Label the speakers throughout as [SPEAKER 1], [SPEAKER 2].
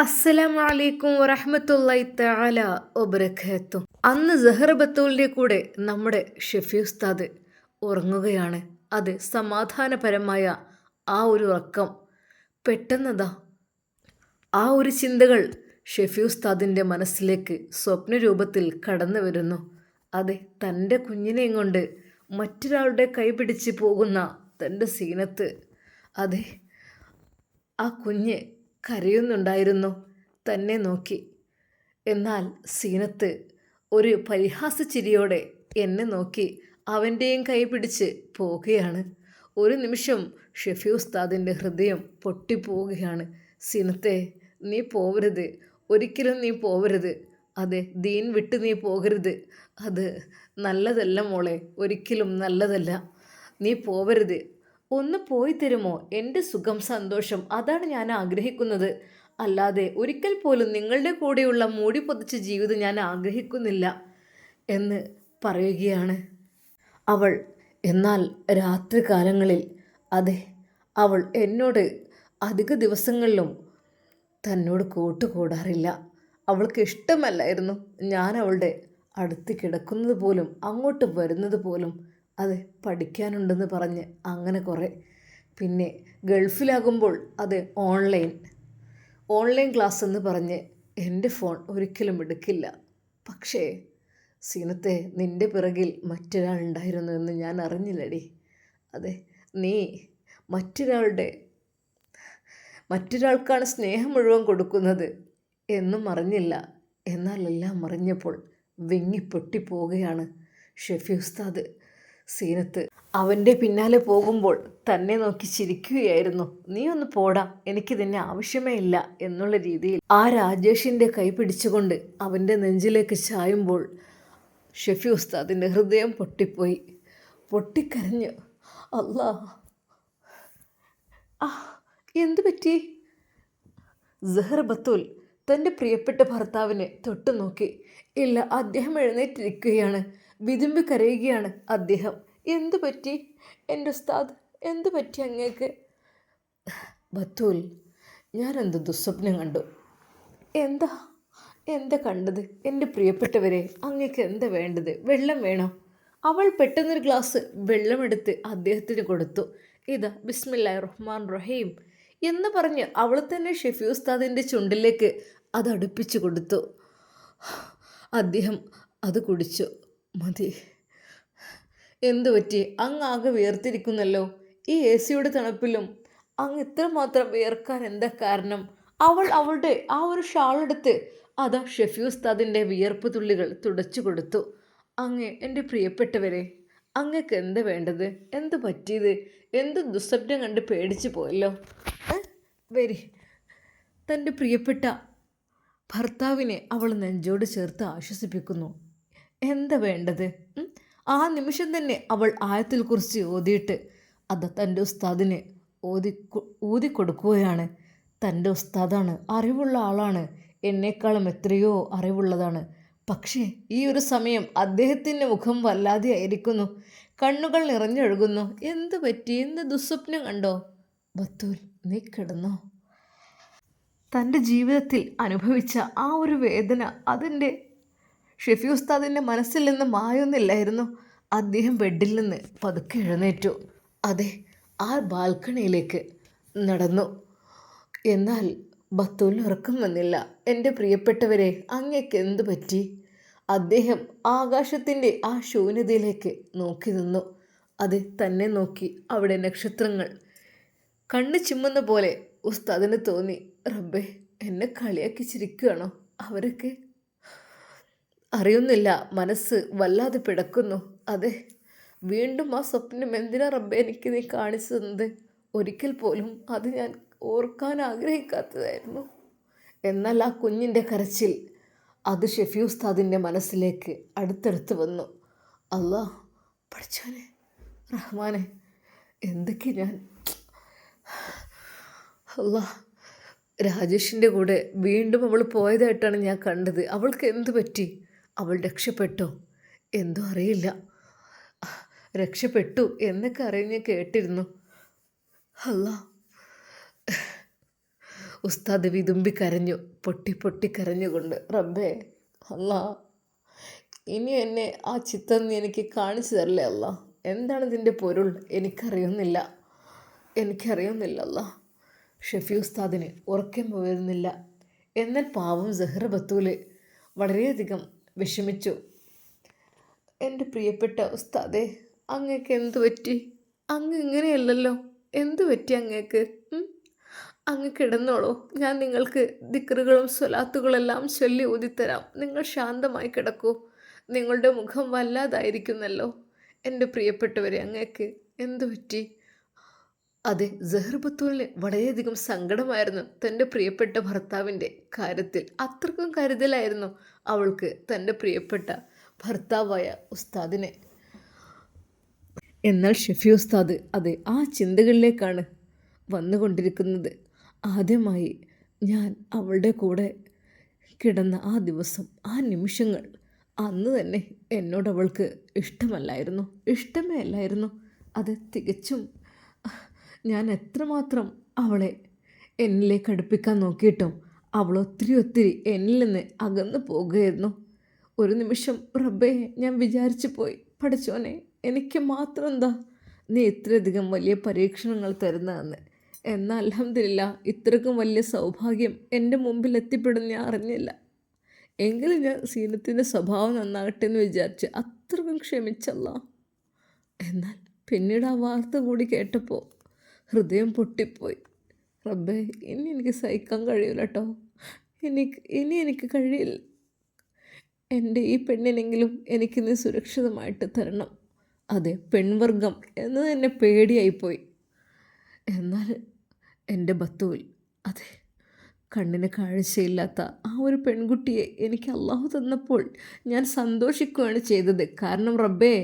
[SPEAKER 1] അസ്സലാമു അലൈക്കും വറഹ്മത്തുള്ളാഹി തആല വബറകാതുഹു. അന്ന് സഹർ ബത്തൂലിന്റെ കൂടെ നമ്മുടെ ഷെഫി ഉസ്താദ് ഉറങ്ങുകയാണ്. അത് സമാധാനപരമായ ആ ഒരു ഉറക്കം പെട്ടെന്നതാ. ആ ഒരു ചിന്തകൾ ഷെഫി ഉസ്താദിന്റെ മനസ്സിലേക്ക് സ്വപ്നരൂപത്തിൽ കടന്നു വരുന്നു. അതെ തന്റെ കുഞ്ഞിനെയും കൊണ്ട് മറ്റൊരാളുടെ കൈ പിടിച്ച് പോകുന്ന തന്റെ സീനത്ത്. അതെ ആ കുഞ്ഞ് കരയുന്നുണ്ടായിരുന്നു. തന്നെ നോക്കി. എന്നാൽ സീനത്ത് ഒരു പരിഹാസച്ചിരിയോടെ എന്നെ നോക്കി അവന്റെയും കൈ പിടിച്ച് പോവുകയാണ്. ഒരു നിമിഷം ഷെഫി ഉസ്താദിന്റെ ഹൃദയം പൊട്ടിപ്പോവുകയാണ്. സീനത്തെ നീ പോവരുത്. ഒരിക്കലും നീ പോവരുത്. അതെ ദീൻ വിട്ട് നീ പോകരുത്. അത് നല്ലതല്ല മോളെ. ഒരിക്കലും നല്ലതല്ല. നീ പോവരുത്. ഒന്ന് പോയി തരുമോ? എന്റെ സുഖം സന്തോഷം അതാണ് ഞാൻ ആഗ്രഹിക്കുന്നത്. അല്ലാതെ ഒരിക്കൽ പോലും നിങ്ങളുടെ കൂടെയുള്ള മൂടി പൊതിച്ച ജീവിതം ഞാൻ ആഗ്രഹിക്കുന്നില്ല എന്ന് പറയുകയാണ് അവൾ. എന്നാൽ രാത്രി കാലങ്ങളിൽ അതെ അവൾ എന്നോട് അധിക ദിവസങ്ങളിലും തന്നോട് കൂട്ടുകൂടാറില്ല. അവൾക്ക് ഇഷ്ടമല്ലായിരുന്നു ഞാൻ അവളുടെ അടുത്ത് കിടക്കുന്നത് പോലും അങ്ങോട്ട് വരുന്നത് പോലും അത് പഠിക്കാനുണ്ടെന്ന് പറഞ്ഞ് അങ്ങനെ കുറേ. പിന്നെ ഗൾഫിലാകുമ്പോൾ അത് ഓൺലൈൻ. ഓൺലൈൻ ക്ലാസ് എന്ന് പറഞ്ഞ് എന്റെ ഫോൺ ഒരിക്കലും എടുക്കില്ല. പക്ഷേ സീനത്തെ നിന്റെ പിറകിൽ മറ്റൊരാളുണ്ടായിരുന്നു എന്ന് ഞാൻ അറിഞ്ഞില്ലടി. അതെ നീ മറ്റൊരാളുടെ മറ്റൊരാൾക്കാണ് സ്നേഹം മുഴുവൻ കൊടുക്കുന്നത് എന്നും അറിഞ്ഞില്ല. എന്നാൽ എല്ലാം അറിഞ്ഞപ്പോൾ വിങ്ങി പൊട്ടിപ്പോവുകയാണ് ഷെഫി ഉസ്താദ്. സീനത്ത്. അവന്റെ പിന്നാലെ പോകുമ്പോൾ തന്നെ നോക്കി ചിരിക്കുകയായിരുന്നു. നീ ഒന്ന് പോടാ എനിക്ക് നിന്നെ ആവശ്യമേ ഇല്ല എന്നുള്ള രീതിയിൽ ആ രാജേഷിന്റെ കൈ പിടിച്ചുകൊണ്ട് അവന്റെ നെഞ്ചിലേക്ക് ചായുമ്പോൾ ഷെഫി ഉസ്താദിന്റെ ഹൃദയം പൊട്ടിപ്പോയി. പൊട്ടിക്കരഞ്ഞു അല്ലാ എന്തു പറ്റി? ജഹർ ബത്തൂൽ തന്റെ പ്രിയപ്പെട്ട ഭർത്താവിനെ തൊട്ടു നോക്കി ഇല്ല അദ്ദേഹം എഴുന്നേറ്റിരിക്കുകയാണ്. വിതുമ്പി കരയുകയാണ് അദ്ദേഹം. എന്തു പറ്റി? എന്റെ ഉസ്താദ് എന്തു പറ്റി അങ്ങേക്ക്? ബത്തൂൽ ഞാൻ എന്ത് ദുസ്വപ്നം കണ്ടു? എന്താ? എന്താ കണ്ടത്? എന്റെ പ്രിയപ്പെട്ടവരെ അങ്ങേക്ക് എന്താ വേണ്ടത്? വെള്ളം വേണോ? അവൾ പെട്ടെന്നൊരു ഗ്ലാസ് വെള്ളമെടുത്ത് അദ്ദേഹത്തിന് കൊടുത്തു. ഇതാ ബിസ്മില്ലാ റഹ്മാൻ റഹീം എന്ന് പറഞ്ഞ് അവൾ തന്നെ ഷെഫി ഉസ്താദിന്റെ ചുണ്ടിലേക്ക് അത് അടുപ്പിച്ചു കൊടുത്തു. അദ്ദേഹം അത് കുടിച്ചു. മതി. എന്തു പറ്റി? അങ്ങ് ആകെ വിയർത്തിരിക്കുന്നല്ലോ ഈ എ സിയുടെ തണുപ്പിലും അങ്ങ് ഇത്രമാത്രം വിയർക്കാൻ എന്താ കാരണം? അവൾ അവളുടെ ആ ഒരു ഷാളെടുത്ത് അതാ ഷെഫി ഉസ്താദിന്റെ വിയർപ്പ് തുള്ളികൾ തുടച്ചു കൊടുത്തു. അങ്ങ് എന്റെ പ്രിയപ്പെട്ടവരെ അങ്ങക്ക് എന്ത് വേണ്ടത്? എന്ത് പറ്റിയത്? എന്ത് ദുസ്വപ്നം കണ്ട് പേടിച്ചു പോയല്ലോ? വരി. തന്റെ പ്രിയപ്പെട്ട ഭർത്താവിനെ അവൾ നെഞ്ചോട് ചേർത്ത് ആശ്വസിപ്പിക്കുന്നു. എന്താ വേണ്ടത്? ആ നിമിഷം തന്നെ അവൾ ആയത്തിൽ കുറിച്ച് ഓതിയിട്ട് അത് തന്റെ ഉസ്താദിന് ഓതി ഊതിക്കൊടുക്കുകയാണ് തന്റെ ഉസ്താദാണ് അറിവുള്ള ആളാണ്. എന്നേക്കാളും എത്രയോ അറിവുള്ളതാണ്. പക്ഷേ ഈ ഒരു സമയം അദ്ദേഹത്തിന്റെ മുഖം വല്ലാതെ ആയിരിക്കുന്നു. കണ്ണുകൾ നിറഞ്ഞൊഴുകുന്നു. എന്ത് പറ്റി? എന്ത് ദുസ്വപ്നം കണ്ടോ? ബത്തൂൽ നീ കിടന്നോ? തന്റെ ജീവിതത്തിൽ അനുഭവിച്ച ആ ഒരു വേദന അതിന്റെ ഷെഫി ഉസ്താദിന്റെ മനസ്സിൽ നിന്ന് മായൊന്നില്ലായിരുന്നു. അദ്ദേഹം ബെഡിൽ നിന്ന് പതുക്കെ എഴുന്നേറ്റു. അതെ ആ ബാൽക്കണിയിലേക്ക് നടന്നു. എന്നാൽ ബത്തൂലിന് ഉറക്കം വന്നില്ല. എന്റെ പ്രിയപ്പെട്ടവരെ അങ്ങേക്ക് എന്തു പറ്റി? അദ്ദേഹം ആകാശത്തിന്റെ ആ ശൂന്യതയിലേക്ക് നോക്കി നിന്നു. അത് തന്നെ നോക്കി അവിടെ നക്ഷത്രങ്ങൾ. കണ്ണ് ചിമ്മുന്ന പോലെ ഉസ്താദിന് തോന്നി റബ്ബേ എന്നെ കളിയാക്കി ചിരിക്കുകയാണോ അവരൊക്കെ അറിയുന്നില്ല. മനസ്സ് വല്ലാതെ പിടക്കുന്നു. അതെ വീണ്ടും ആ സ്വപ്നം എന്തിനാ റബ്ബെ എനിക്ക് നീ കാണിച്ചു ഒരിക്കൽ പോലും അത് ഞാൻ ഓർക്കാൻ ആഗ്രഹിക്കാത്തതായിരുന്നു. എന്നാൽ ആ കുഞ്ഞിന്റെ കരച്ചിൽ അത് ഷെഫി ഉസ്താദിന്റെ മനസ്സിലേക്ക് അടുത്തടുത്ത് വന്നു. അല്ലാ പഠിച്ചോനെ റഹ്മാനെ എന്തൊക്കെ ഞാൻ അല്ലാ രാജേഷിന്റെ കൂടെ വീണ്ടും അവൾ പോയതായിട്ടാണ് ഞാൻ കണ്ടത്. അവൾക്ക് എന്ത് പറ്റി? അവൾ രക്ഷപ്പെട്ടോ. എന്തോ അറിയില്ല. രക്ഷപ്പെട്ടു എന്നൊക്കെ അറിഞ്ഞ് കേട്ടിരുന്നു. അല്ല ഉസ്താദ് വിതുമ്പി കരഞ്ഞു. പൊട്ടി പൊട്ടി കരഞ്ഞുകൊണ്ട് റബ്ബേ അല്ല ഇനി എന്നെ ആ ചിത്രം നീ എനിക്ക് കാണിച്ചു തരല്ലേ അല്ല എന്താണ് ഇതിന്റെ പൊരുൾ? എനിക്കറിയുന്നില്ല. എനിക്കറിയുന്നില്ല അല്ല ഷെഫി ഉസ്താദിന് ഉറക്കം വരുന്നില്ല എന്നാൽ പാവം സെഹ്റ ബത്തൂൽ വളരെയധികം വിഷമിച്ചു. എന്റെ പ്രിയപ്പെട്ട ഉസ്താദേ അങ്ങക്ക് എന്തു പറ്റി? അങ്ങ് ഇങ്ങനെയല്ലല്ലോ. എന്തു പറ്റി അങ്ങേക്ക്? അങ്ങ് കിടന്നോളൂ. ഞാൻ നിങ്ങൾക്ക് ദിക്റുകളും സ്വലാത്തുകളെല്ലാം ചൊല്ലി ഊതിത്തരാം. നിങ്ങൾ ശാന്തമായി കിടക്കൂ. നിങ്ങളുടെ മുഖം വല്ലാതായിരിക്കുന്നല്ലോ. എന്റെ പ്രിയപ്പെട്ടവരെ അങ്ങേക്ക് എന്തു പറ്റി? അതെ ജഹർബത്തൂലിന് വളരെയധികം സങ്കടമായിരുന്നു തന്റെ പ്രിയപ്പെട്ട ഭർത്താവിന്റെ കാര്യത്തിൽ. അത്രക്കും കരുതലായിരുന്നു അവൾക്ക് തന്റെ പ്രിയപ്പെട്ട ഭർത്താവായ ഉസ്താദിനെ. എന്നാൽ ഷെഫി ഉസ്താദ് അതെ ആ ചിന്തകളിലേക്കാണ് വന്നുകൊണ്ടിരിക്കുന്നത്. ആദ്യമായി ഞാൻ അവളുടെ കൂടെ കിടന്ന ആ ദിവസം ആ നിമിഷങ്ങൾ അന്ന് തന്നെ എന്നോട് അവൾക്ക് ഇഷ്ടമല്ലായിരുന്നു. ഇഷ്ടമേ അല്ലായിരുന്നു. അത് തികച്ചും ഞാൻ എത്രമാത്രം അവളെ എന്നിലേക്ക് അടുപ്പിക്കാൻ നോക്കിയിട്ടും അവൾ ഒത്തിരി ഒത്തിരി എന്നിൽ നിന്ന് അകന്നു പോകുകയായിരുന്നു. ഒരു നിമിഷം റബ്ബേ ഞാൻ വിചാരിച്ചു പോയി. പഠിച്ചോനെ എനിക്ക് മാത്രം എന്താ? നീ ഇത്രയധികം വലിയ പരീക്ഷണങ്ങൾ തരുന്നതെന്ന്. എന്നാൽ അലഹമില്ല ഇത്രക്കും വലിയ സൗഭാഗ്യം എന്റെ മുമ്പിൽ എത്തിപ്പെടുന്ന ഞാൻ അറിഞ്ഞില്ല. എങ്കിലും ഞാൻ സീനത്തിന്റെ സ്വഭാവം നന്നാകട്ടെ എന്ന് വിചാരിച്ച് അത്രക്കും ക്ഷമിച്ചല്ല. എന്നാൽ പിന്നീട് ആ വാർത്ത കൂടി കേട്ടപ്പോൾ ഹൃദയം പൊട്ടിപ്പോയി. റബ്ബേ ഇനി എനിക്ക് സഹിക്കാൻ കഴിയില്ല കേട്ടോ എനിക്ക് ഇനി എനിക്ക് കഴിയില്ല. എന്റെ ഈ പെണ്ണിനെങ്കിലും എനിക്കിന്ന് സുരക്ഷിതമായിട്ട് തരണം. അതെ പെൺവർഗം എന്ന് തന്നെ പേടിയായിപ്പോയി. എന്നാൽ എന്റെ ബത്തുവിൽ അതെ കണ്ണിന് കാഴ്ചയില്ലാത്ത ആ ഒരു പെൺകുട്ടിയെ എനിക്ക് അള്ളാഹു തന്നപ്പോൾ ഞാൻ സന്തോഷിക്കുകയാണ് ചെയ്തത്. കാരണം റബ്ബേ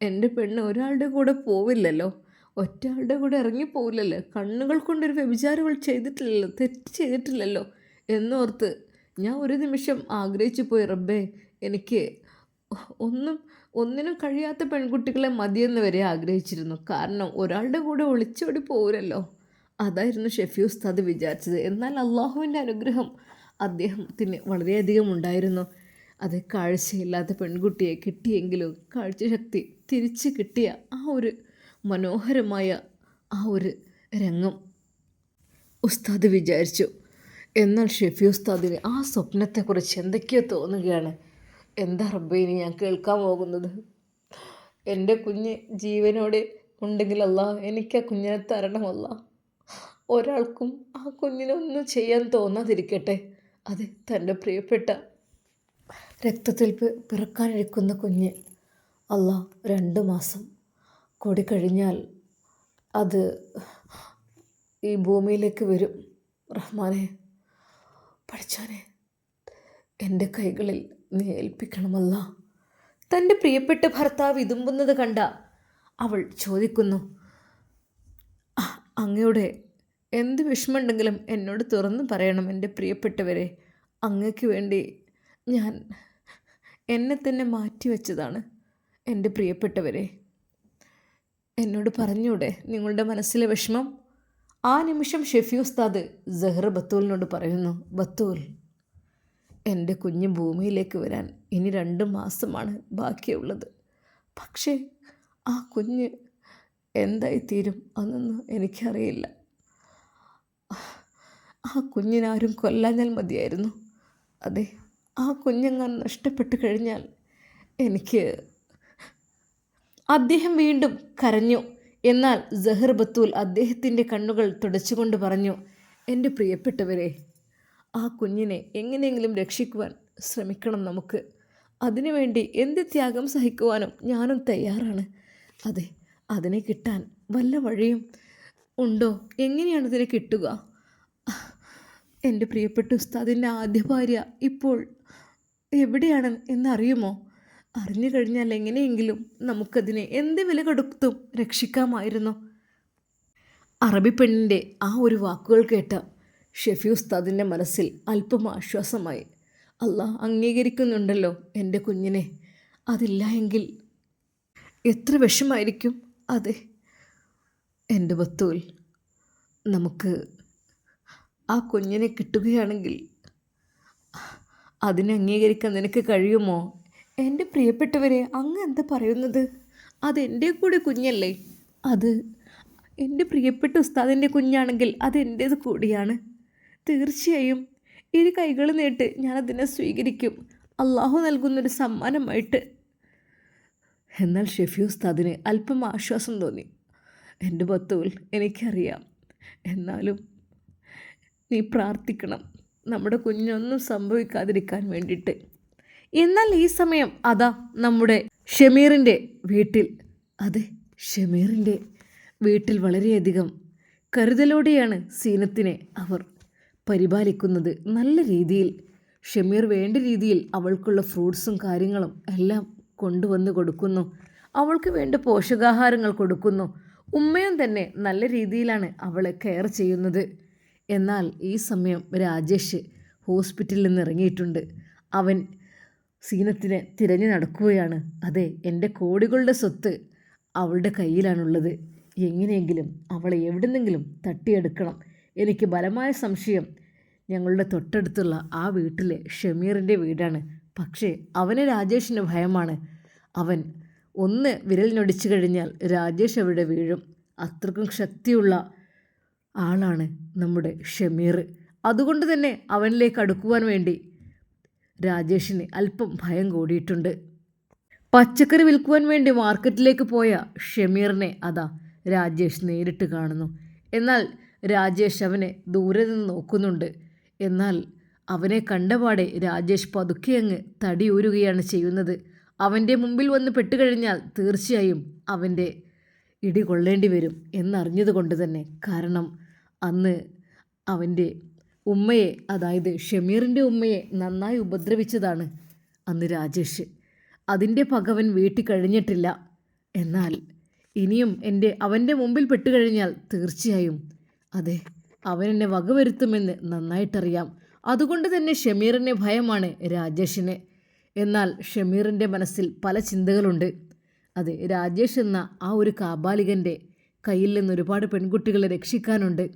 [SPEAKER 1] എന്റെ പെണ്ണ് ഒരാളുടെ കൂടെ പോവില്ലല്ലോ. ഒറ്റയാളുടെ കൂടെ ഇറങ്ങിപ്പോവില്ലല്ലോ കണ്ണുകൾ കൊണ്ടൊരു വ്യഭിചാരം അവൾ ചെയ്തിട്ടില്ലല്ലോ. തെറ്റ് ചെയ്തിട്ടില്ലല്ലോ എന്നോർത്ത് ഞാൻ ഒരു നിമിഷം ആഗ്രഹിച്ചു പോയി റബ്ബേ എനിക്ക് ഒന്നും ഒന്നിനും കഴിയാത്ത പെൺകുട്ടികളെ മതിയെന്ന് വരെ ആഗ്രഹിച്ചിരുന്നു. കാരണം ഒരാളുടെ കൂടെ ഒളിച്ചോടി പോരല്ലോ അതായിരുന്നു ഷെഫി ഉസ്താദ് വിചാരിച്ചത്. എന്നാൽ അള്ളാഹുവിന്റെ അനുഗ്രഹം അദ്ദേഹത്തിന് വളരെയധികം ഉണ്ടായിരുന്നു. അത് കാഴ്ചയില്ലാത്ത പെൺകുട്ടിയെ കിട്ടിയെങ്കിലും കാഴ്ചശക്തി തിരിച്ച് കിട്ടിയ ആ ഒരു മനോഹരമായ ആ ഒരു രംഗം. ഉസ്താദ് വിചാരിച്ചു എന്നാൽ ഷെഫി ഉസ്താദിന് ആ സ്വപ്നത്തെക്കുറിച്ച് എന്തൊക്കെയോ തോന്നുകയാണ്. എന്താ റബ്ബേ ഇനി ഞാൻ കേൾക്കാൻ പോകുന്നത്? എന്റെ കുഞ്ഞ് ജീവനോടെ ഉണ്ടെങ്കിലല്ല എനിക്ക് ആ കുഞ്ഞിനെ തരണമല്ല. ഒരാൾക്കും ആ കുഞ്ഞിനൊന്നും ചെയ്യാൻ തോന്നാതിരിക്കട്ടെ. അത് തന്റെ പ്രിയപ്പെട്ട രക്തത്തിൽ പിറക്കാനിരിക്കുന്ന കുഞ്ഞ്. അല്ല രണ്ട് മാസം കൂടി കഴിഞ്ഞാൽ അത് ഈ ഭൂമിയിലേക്ക് വരും. റഹ്മാനെ പഠിച്ചാനെ എന്റെ കൈകളിൽ നീ ഏൽപ്പിക്കണമല്ല. തന്റെ പ്രിയപ്പെട്ട ഭർത്താവ് ഇതുമ്പുന്നത് കണ്ട അവൾ ചോദിക്കുന്നു "ആ, അങ്ങയുടെ എന്ത് വിഷമമുണ്ടെങ്കിലും എന്നോട് തുറന്ന് പറയണം എന്റെ പ്രിയപ്പെട്ടവരെ. അങ്ങക്ക് വേണ്ടി ഞാൻ എന്നെ തന്നെ മാറ്റിവെച്ചതാണ് എന്റെ പ്രിയപ്പെട്ടവരെ. എന്നോട് പറഞ്ഞൂടെ നിങ്ങളുടെ മനസ്സിലെ വിഷമം? ആ നിമിഷം ഷെഫി ഉസ്താദ് ബത്തൂലിനോട് പറയുന്നു ബത്തൂൽ എന്റെ കുഞ്ഞ് ഭൂമിയിലേക്ക് വരാൻ ഇനി രണ്ട് മാസമാണ് ബാക്കിയുള്ളത്. പക്ഷേ ആ കുഞ്ഞ് എന്തായി എന്തായിത്തീരും അതൊന്നും എനിക്കറിയില്ല. ആ കുഞ്ഞിനാരും കൊല്ലാഞ്ഞാൽ മതിയായിരുന്നു. അതെ ആ കുഞ്ഞെങ്ങാൻ നഷ്ടപ്പെട്ട് കഴിഞ്ഞാൽ എനിക്ക് അദ്ദേഹം വീണ്ടും കരഞ്ഞു. എന്നാൽ ജഹർ ബത്തൂൽ അദ്ദേഹത്തിന്റെ കണ്ണുകൾ തുടച്ചുകൊണ്ട് പറഞ്ഞു എന്റെ പ്രിയപ്പെട്ടവരെ ആ കുഞ്ഞിനെ എങ്ങനെയെങ്കിലും രക്ഷിക്കുവാൻ ശ്രമിക്കണം നമുക്ക്. അതിനുവേണ്ടി എന്ത് ത്യാഗം സഹിക്കുവാനും ഞാനും തയ്യാറാണ്. അതെ അതിനെ കിട്ടാൻ വല്ല വഴിയും ഉണ്ടോ? എങ്ങനെയാണ് ഇതിനെ കിട്ടുക? എന്റെ പ്രിയപ്പെട്ട ഉസ്താദിന്റെ ആദ്യ ഭാര്യ ഇപ്പോൾ എവിടെയാണ് എന്നറിയുമോ? അറിഞ്ഞു കഴിഞ്ഞാൽ എങ്ങനെയെങ്കിലും നമുക്കതിനെ എന്ത് വില കൊടുത്തും രക്ഷിക്കാമായിരുന്നു. അറബി പെണ്ണിന്റെ ആ ഒരു വാക്കുകൾ കേട്ട ഷെഫി ഉസ്താദിന്റെ മനസ്സിൽ അല്പം ആശ്വാസമായി. അള്ളാഹ് അംഗീകരിക്കുന്നുണ്ടല്ലോ എന്റെ കുഞ്ഞിനെ. അതില്ല എങ്കിൽ എത്ര വിഷമായിരിക്കും അതെ? എന്റെ ബത്തൂൽ നമുക്ക് ആ കുഞ്ഞിനെ കിട്ടുകയാണെങ്കിൽ അതിനെ അംഗീകരിക്കാൻ നിനക്ക് കഴിയുമോ? എന്റെ പ്രിയപ്പെട്ടവരെ അങ്ങ് എന്താ പറയുന്നത്? അതെന്റെ കൂടെ കുഞ്ഞല്ലേ? അത് എന്റെ പ്രിയപ്പെട്ട ഉസ്താദിന്റെ കുഞ്ഞാണെങ്കിൽ അത് എന്റേത് കൂടിയാണ്. തീർച്ചയായും ഇരു കൈകൾ നീട്ട് ഞാനതിനെ സ്വീകരിക്കും. അള്ളാഹു നൽകുന്നൊരു സമ്മാനമായിട്ട്. എന്നാൽ ഷെഫി ഉസ്താദിന് അല്പം ആശ്വാസം തോന്നി. എന്റെ ബത്തുവിൽ എനിക്കറിയാം. എന്നാലും നീ പ്രാർത്ഥിക്കണം. നമ്മുടെ കുഞ്ഞൊന്നും സംഭവിക്കാതിരിക്കാൻ വേണ്ടിയിട്ട്. എന്നാൽ ഈ സമയം അതാ നമ്മുടെ ഷമീറിന്റെ വീട്ടിൽ. അതെ ഷമീറിന്റെ വീട്ടിൽ വളരെയധികം കരുതലോടെയാണ് സീനത്തിനെ അവർ പരിപാലിക്കുന്നത്. നല്ല രീതിയിൽ ഷമീർ വേണ്ട രീതിയിൽ അവൾക്കുള്ള ഫ്രൂട്ട്സും കാര്യങ്ങളും എല്ലാം കൊണ്ടുവന്ന് കൊടുക്കുന്നു. അവൾക്ക് വേണ്ട പോഷകാഹാരങ്ങൾ കൊടുക്കുന്നു. ഉമ്മയും തന്നെ നല്ല രീതിയിലാണ് അവളെ കെയർ ചെയ്യുന്നത്. എന്നാൽ ഈ സമയം രാജേഷ് ഹോസ്പിറ്റലിൽ നിന്ന് ഇറങ്ങിയിട്ടുണ്ട്. അവൻ സീനത്തിനെ തിരഞ്ഞു നടക്കുകയാണ്. അതെ എന്റെ കോടികളുടെ സ്വത്ത് അവളുടെ കയ്യിലാണുള്ളത്. എങ്ങനെയെങ്കിലും അവളെ എവിടുന്നെങ്കിലും തട്ടിയെടുക്കണം. എനിക്ക് ബലമായ സംശയം ഞങ്ങളുടെ തൊട്ടടുത്തുള്ള ആ വീട്ടിലെ ഷമീറിന്റെ വീടാണ്. പക്ഷേ അവന് രാജേഷിന് ഭയമാണ്. അവൻ ഒന്ന് വിരലിനൊടിച്ചു കഴിഞ്ഞാൽ രാജേഷ് അവിടെ വീഴും. അത്രക്കും ശക്തിയുള്ള ആളാണ് നമ്മുടെ ഷമീർ. അതുകൊണ്ട് തന്നെ അവനിലേക്ക് അടുക്കുവാൻ വേണ്ടി രാജേഷിന് അല്പം ഭയം കൂടിയിട്ടുണ്ട്. പച്ചക്കറി വിൽക്കുവാൻ വേണ്ടി മാർക്കറ്റിലേക്ക് പോയ ഷമീറിനെ അതാ രാജേഷ് നേരിട്ട് കാണുന്നു. എന്നാൽ രാജേഷ് അവനെ ദൂരെ നിന്ന് നോക്കുന്നുണ്ട്. എന്നാൽ അവനെ കണ്ടപാടെ രാജേഷ് പതുക്കെ അങ്ങ് തടിയൂരുകയാണ് ചെയ്യുന്നത്. അവന്റെ മുമ്പിൽ വന്ന് പെട്ടുകഴിഞ്ഞാൽ തീർച്ചയായും അവന്റെ ഇടി കൊള്ളേണ്ടി വരും എന്നറിഞ്ഞതുകൊണ്ട് തന്നെ. കാരണം അന്ന് അവന്റെ ഉമ്മയെ അതായത് ഷമീറിന്റെ ഉമ്മയെ നന്നായി ഉപദ്രവിച്ചതാണ് അന്ന് രാജേഷ്. അതിന്റെ പകവൻ വീട്ടിൽ കഴിഞ്ഞിട്ടില്ല. എന്നാൽ ഇനിയും എന്റെ അവന്റെ മുമ്പിൽ പെട്ടുകഴിഞ്ഞാൽ തീർച്ചയായും. അതെ അവൻ എന്നെ വകവരുത്തുമെന്ന് നന്നായിട്ടറിയാം. അതുകൊണ്ട് തന്നെ ഷമീറിന്റെ ഭയമാണ് രാജേഷിന്. എന്നാൽ ഷമീറിന്റെ മനസ്സിൽ പല ചിന്തകളുണ്ട്. അതെ രാജേഷ് എന്ന ആ ഒരു കാബാലികന്റെ കയ്യിൽ നിന്ന് ഒരുപാട് പെൺകുട്ടികളെ രക്ഷിക്കാനുണ്ട്.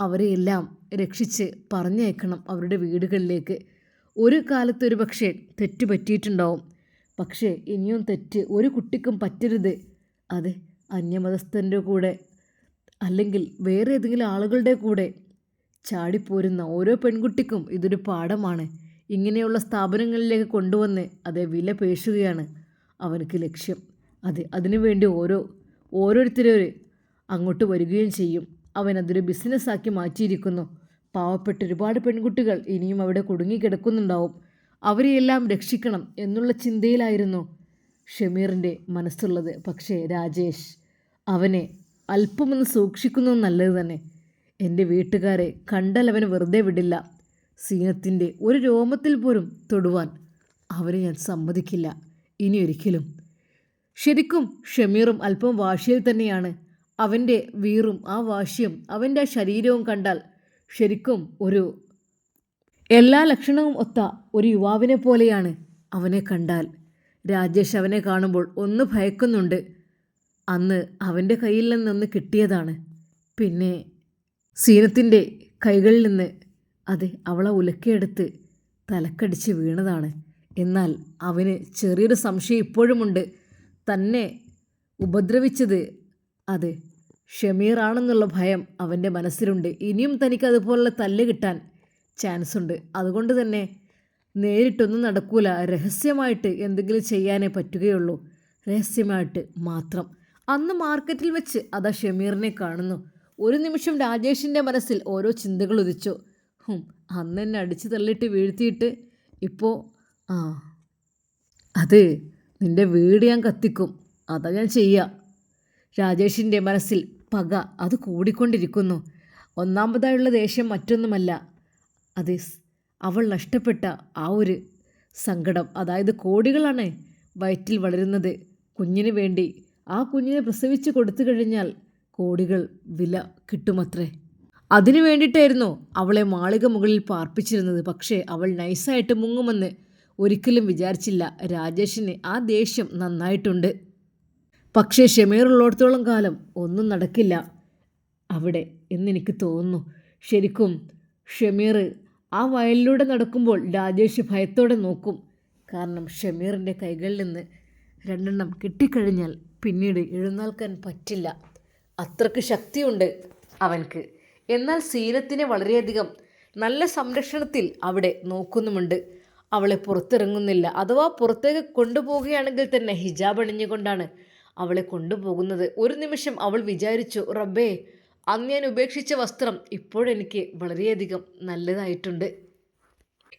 [SPEAKER 1] അവരെയെല്ലാം രക്ഷിച്ച് പറഞ്ഞയക്കണം അവരുടെ വീടുകളിലേക്ക്. ഒരു കാലത്ത് ഒരു പക്ഷേ തെറ്റ് പറ്റിയിട്ടുണ്ടാവും. പക്ഷേ ഇനിയും തെറ്റ് ഒരു കുട്ടിക്കും പറ്റരുത്. അതെ അന്യമതസ്ഥന്റെ കൂടെ അല്ലെങ്കിൽ വേറെ ഏതെങ്കിലും ആളുകളുടെ കൂടെ ചാടിപ്പോരുന്ന ഓരോ പെൺകുട്ടിക്കും ഇതൊരു പാഠമാണ്. ഇങ്ങനെയുള്ള സ്ഥാപനങ്ങളിലേക്ക് കൊണ്ടുവന്ന് അതെ വില പേശുകയാണ് അവനക്ക് ലക്ഷ്യം. അതെ അതിനുവേണ്ടി ഓരോ ഓരോരുത്തരും അങ്ങോട്ട് വരികയും ചെയ്യും. അവൻ അതൊരു ബിസിനസ്സാക്കി മാറ്റിയിരിക്കുന്നു. പാവപ്പെട്ട ഒരുപാട് പെൺകുട്ടികൾ ഇനിയും അവിടെ കുടുങ്ങിക്കിടക്കുന്നുണ്ടാവും. അവരെയെല്ലാം രക്ഷിക്കണം എന്നുള്ള ചിന്തയിലായിരുന്നു ഷമീറിന്റെ മനസ്സുള്ളത്. പക്ഷേ രാജേഷ് അവനെ അല്പമൊന്ന് സൂക്ഷിക്കുന്നു നല്ലത് തന്നെ. എന്റെ വീട്ടുകാരെ കണ്ടാൽ അവനെ വെറുതെ വിടില്ല. സീനത്തിന്റെ ഒരു രോമത്തിൽ പോലും തൊടുവാൻ അവരെ ഞാൻ സമ്മതിക്കില്ല. ഇനി ഒരിക്കലും. ശരിക്കും ഷമീറും അല്പം വാശിയിൽ തന്നെയാണ്. അവന്റെ വീറും ആ വാശിയും അവന്റെ ശരീരവും കണ്ടാൽ ശരിക്കും ഒരു എല്ലാ ലക്ഷണവും ഒത്ത ഒരു യുവാവിനെ പോലെയാണ് അവനെ കണ്ടാൽ. രാജേഷ് അവനെ കാണുമ്പോൾ ഒന്ന് ഭയക്കുന്നുണ്ട്. അന്ന് അവന്റെ കയ്യിൽ നിന്നൊന്ന് കിട്ടിയതാണ്. പിന്നെ സീനത്തിന്റെ കൈകളിൽ നിന്ന് അതെ അവളെ ഉലക്കിയെടുത്ത് തലക്കടിച്ച് വീണതാണ്. എന്നാൽ അവന് ചെറിയൊരു സംശയം ഇപ്പോഴുമുണ്ട്. തന്നെ ഉപദ്രവിച്ചത് അതെ ഷമീറാണെന്നുള്ള ഭയം അവന്റെ മനസ്സിലുണ്ട്. ഇനിയും തനിക്ക് അതുപോലുള്ള തല്ല് കിട്ടാൻ ചാൻസ് ഉണ്ട് അതുകൊണ്ട് തന്നെ നേരിട്ടൊന്നും നടക്കൂല. രഹസ്യമായിട്ട് എന്തെങ്കിലും ചെയ്യാനേ പറ്റുകയുള്ളൂ. രഹസ്യമായിട്ട് മാത്രം. അന്ന് മാർക്കറ്റിൽ വെച്ച് അതാ ഷമീറിനെ കാണുന്നു. ഒരു നിമിഷം രാജേഷിന്റെ മനസ്സിൽ ഓരോ ചിന്തകൾ ഉദിച്ചു. അന്ന് എന്നെ അടിച്ചു തള്ളിയിട്ട് വീഴ്ത്തിയിട്ട് ഇപ്പോൾ ആ അത് നിന്റെ വീട് ഞാൻ കത്തിക്കും. അതാ ഞാൻ ചെയ്യുക രാജേഷിന്റെ മനസ്സിൽ പക അത് കൂടിക്കൊണ്ടിരിക്കുന്നു. ഒന്നാമതായുള്ള ദേഷ്യം മറ്റൊന്നുമല്ല. അത് അവൾ നഷ്ടപ്പെട്ട ആ ഒരു സങ്കടം. അതായത് കോടികളാണ് വയറ്റിൽ വളരുന്നത്. കുഞ്ഞിന് വേണ്ടി. ആ കുഞ്ഞിനെ പ്രസവിച്ച് കൊടുത്തു കഴിഞ്ഞാൽ കോടികൾ വില കിട്ടുമത്രേ. അതിനു വേണ്ടിയിട്ടായിരുന്നു അവളെ മാളിക മുകളിൽ പാർപ്പിച്ചിരുന്നത്. പക്ഷേ അവൾ നൈസായിട്ട് മുങ്ങുമെന്ന് ഒരിക്കലും വിചാരിച്ചില്ല. രാജേഷിന് ആ ദേഷ്യം നന്നായിട്ടുണ്ട്. പക്ഷേ ഷമീറുള്ളിടത്തോളം കാലം ഒന്നും നടക്കില്ല. അവിടെ എന്നെനിക്ക് തോന്നുന്നു. ശരിക്കും ഷമീർ ആ വയലിലൂടെ നടക്കുമ്പോൾ രാജേഷ് ഭയത്തോടെ നോക്കും. കാരണം ഷമീറിന്റെ കൈകളിൽ നിന്ന് രണ്ടെണ്ണം കിട്ടിക്കഴിഞ്ഞാൽ പിന്നീട് എഴുന്നേൽക്കാൻ പറ്റില്ല. അത്രയ്ക്ക് ശക്തിയുണ്ട് അവൻക്ക്. എന്നാൽ സീനത്തിനെ വളരെയധികം നല്ല സംരക്ഷണത്തിൽ അവിടെ നോക്കുന്നുമുണ്ട്. അവളെ പുറത്തിറങ്ങുന്നില്ല. അഥവാ പുറത്തേക്ക് കൊണ്ടുപോവുകയാണെങ്കിൽ തന്നെ ഹിജാബ് അണിഞ്ഞുകൊണ്ടാണ് അവളെ കൊണ്ടുപോകുന്നത്. ഒരു നിമിഷം അവൾ വിചാരിച്ചു റബ്ബേ അന്ന് ഞാൻ ഉപേക്ഷിച്ച വസ്ത്രം ഇപ്പോഴെനിക്ക് വളരെയധികം നല്ലതായിട്ടുണ്ട്.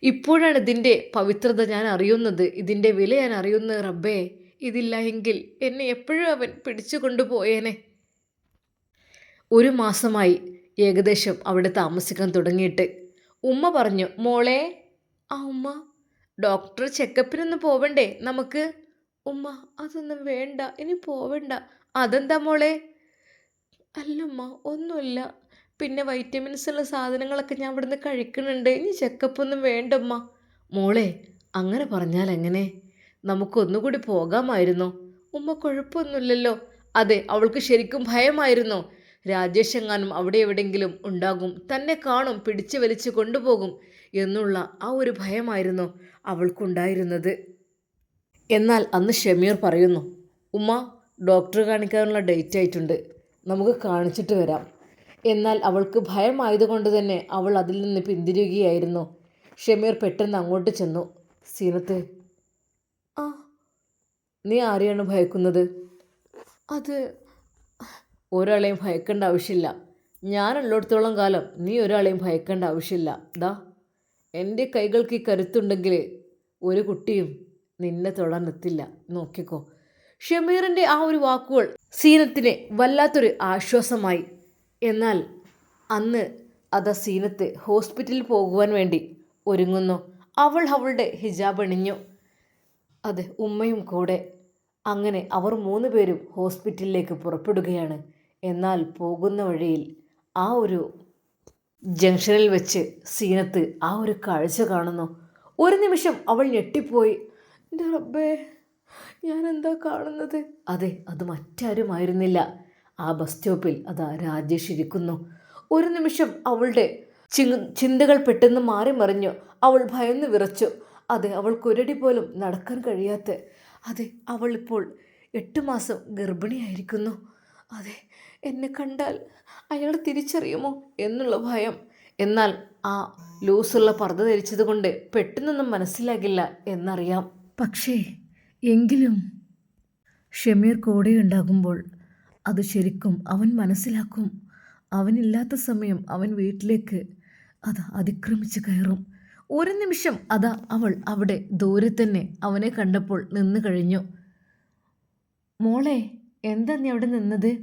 [SPEAKER 1] ഇപ്പോഴാണ് ഇതിന്റെ പവിത്രത ഞാൻ അറിയുന്നത്. ഇതിന്റെ വില ഞാൻ അറിയുന്നത് റബ്ബേ. ഇതില്ല എങ്കിൽ എന്നെ എപ്പോഴും അവൻ പിടിച്ചു കൊണ്ടുപോയേനെ. ഒരു മാസമായി ഏകദേശം അവിടെ താമസിക്കാൻ തുടങ്ങിയിട്ട്. ഉമ്മ പറഞ്ഞു മോളെ ആ ഉമ്മ ഡോക്ടർ ചെക്കപ്പിനൊന്നും പോവണ്ടേ നമുക്ക്? ഉമ്മ അതൊന്നും വേണ്ട ഇനി പോവണ്ട. അതെന്താ മോളെ? അല്ലമ്മ ഒന്നുമില്ല. പിന്നെ വൈറ്റമിൻസ് ഉള്ള സാധനങ്ങളൊക്കെ ഞാൻ ഇവിടുന്ന് കഴിക്കുന്നുണ്ട്. ഇനി ചെക്കപ്പ് ഒന്നും വേണ്ടമ്മ മോളെ അങ്ങനെ പറഞ്ഞാൽ എങ്ങനെ? നമുക്കൊന്നുകൂടി പോകാമായിരുന്നോ? ഉമ്മ കുഴപ്പമൊന്നുമില്ലല്ലോ. അതെ അവൾക്ക് ശരിക്കും ഭയമായിരുന്നോ? രാജേഷ് എങ്ങാനും അവിടെ എവിടെയെങ്കിലും ഉണ്ടാകും തന്നെ കാണും പിടിച്ചു വലിച്ചു കൊണ്ടുപോകും എന്നുള്ള ആ ഒരു ഭയമായിരുന്നു അവൾക്കുണ്ടായിരുന്നത്? എന്നാൽ അന്ന് ഷമീർ പറയുന്നു ഉമ്മ ഡോക്ടറെ കാണിക്കാനുള്ള ഡേറ്റ് ആയിട്ടുണ്ട്. നമുക്ക് കാണിച്ചിട്ട് വരാം. എന്നാൽ അവൾക്ക് ഭയമായതുകൊണ്ട് തന്നെ അവൾ അതിൽ നിന്ന് പിന്തിരിയുകയായിരുന്നു. ഷമീർ പെട്ടെന്ന് അങ്ങോട്ട് ചെന്നു. സീനത്ത് ആ. നീ ആരെയാണ് ഭയക്കുന്നത്? അത് ഒരാളെയും ഭയക്കേണ്ട ആവശ്യമില്ല. ഞാനുള്ളിടത്തോളം കാലം നീ ഒരാളെയും ഭയക്കേണ്ട ആവശ്യമില്ല. ദാ എന്റെ കൈകൾക്ക് ഈ കരുത്തുണ്ടെങ്കിൽ ഒരു കുട്ടിയും നിന്നെ തൊടാൻ എത്തില്ല നോക്കിക്കോ. ഷമീറിന്റെ ആ ഒരു വാക്കുകൾ സീനത്തിന് വല്ലാത്തൊരു ആശ്വാസമായി. എന്നാൽ അന്ന് അതാ സീനത്ത് ഹോസ്പിറ്റലിൽ പോകുവാൻ വേണ്ടി ഒരുങ്ങുന്നു. അവൾ അവളുടെ ഹിജാബ് അണിഞ്ഞു. അത് ഉമ്മയും കൂടെ. അങ്ങനെ അവർ മൂന്ന് പേരും ഹോസ്പിറ്റലിലേക്ക് പുറപ്പെടുകയാണ്. എന്നാൽ പോകുന്ന വഴിയിൽ ആ ഒരു ജംഗ്ഷനിൽ വെച്ച് സീനത്ത് ആ ഒരു കാഴ്ച കാണുന്നു. ഒരു നിമിഷം അവൾ ഞെട്ടിപ്പോയി. എന്റെ റബ്ബേ ഞാൻ എന്താ കാണുന്നത്? അതെ അത് മറ്റാരുമായിരുന്നില്ല. ആ ബസ് സ്റ്റോപ്പിൽ അതാ രാജേഷ് ഇരിക്കുന്നു. ഒരു നിമിഷം അവളുടെ ചിന്തകൾ പെട്ടെന്ന് മാറി മറിഞ്ഞു. അവൾ ഭയന്ന് വിറച്ചു. അതെ അവൾക്കൊരടി പോലും നടക്കാൻ കഴിയാത്ത. അതെ അവൾ ഇപ്പോൾ എട്ട് മാസം ഗർഭിണിയായിരിക്കുന്നു. അതെ എന്നെ കണ്ടാൽ അയാൾ തിരിച്ചറിയുമോ എന്നുള്ള ഭയം. എന്നാൽ ആ ലൂസുള്ള പർദ്ദ ധരിച്ചത് കൊണ്ട് പെട്ടെന്നൊന്നും മനസ്സിലാകില്ല എന്നറിയാം. പക്ഷേ എങ്കിലും ഷമീർ കൂടെ ഉണ്ടാകുമ്പോൾ അത് ശരിക്കും അവൻ മനസ്സിലാക്കും. അവനില്ലാത്ത സമയം അവൻ വീട്ടിലേക്ക് അത് അതിക്രമിച്ച് കയറും. ഒരു നിമിഷം അതാ അവൾ അവിടെ ദൂരെ തന്നെ അവനെ കണ്ടപ്പോൾ നിന്ന് കഴിഞ്ഞു. മോളെ എന്താ നീ അവിടെ നിന്നത്?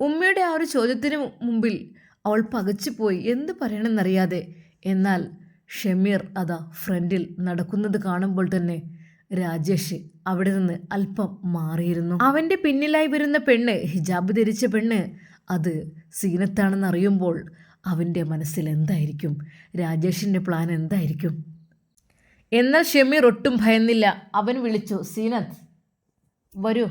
[SPEAKER 1] ഉമ്മയുടെ ആ ഒരു ചോദ്യത്തിന് മുമ്പിൽ അവൾ പകച്ചുപോയി എന്ത് പറയണമെന്നറിയാതെ? എന്നാൽ ഷമീർ അതാ ഫ്രണ്ടിൽ നടക്കുന്നത് കാണുമ്പോൾ തന്നെ രാജേഷ് അവിടെ നിന്ന് അല്പം മാറിയിരുന്നു. അവന്റെ പിന്നിലായി വരുന്ന പെണ്ണ് ഹിജാബ് ധരിച്ച പെണ്ണ് അത് സീനത്താണെന്ന് അറിയുമ്പോൾ അവന്റെ മനസ്സിൽ എന്തായിരിക്കും? രാജേഷിന്റെ പ്ലാൻ എന്തായിരിക്കും? എന്നാൽ ഷമീർ ഒട്ടും ഭയന്നില്ല. അവൻ വിളിച്ചു സീനത്ത് വരൂ.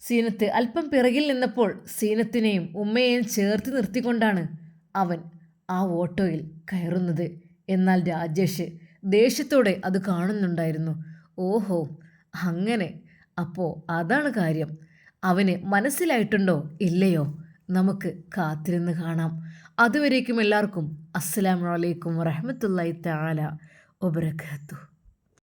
[SPEAKER 1] സീനത്ത് അല്പം പിറകിൽ നിന്നപ്പോൾ സീനത്തിനെയും ഉമ്മയെയും ചേർത്ത് നിർത്തിക്കൊണ്ടാണ് അവൻ ആ ഓട്ടോയിൽ കയറുന്നത്. എന്നാൽ രാജേഷ് ദേഷ്യത്തോടെ അത് കാണുന്നുണ്ടായിരുന്നു. ഓഹോ അങ്ങനെ. അപ്പോൾ അതാണ് കാര്യം. അവന് മനസ്സിലായിട്ടുണ്ടോ? ഇല്ലയോ? നമുക്ക് കാത്തിരുന്ന് കാണാം. അതുവരേക്കും എല്ലാവർക്കും അസ്സാം വലൈക്കും വറഹമത്തല്ലായി താല വബറകാതുഹു.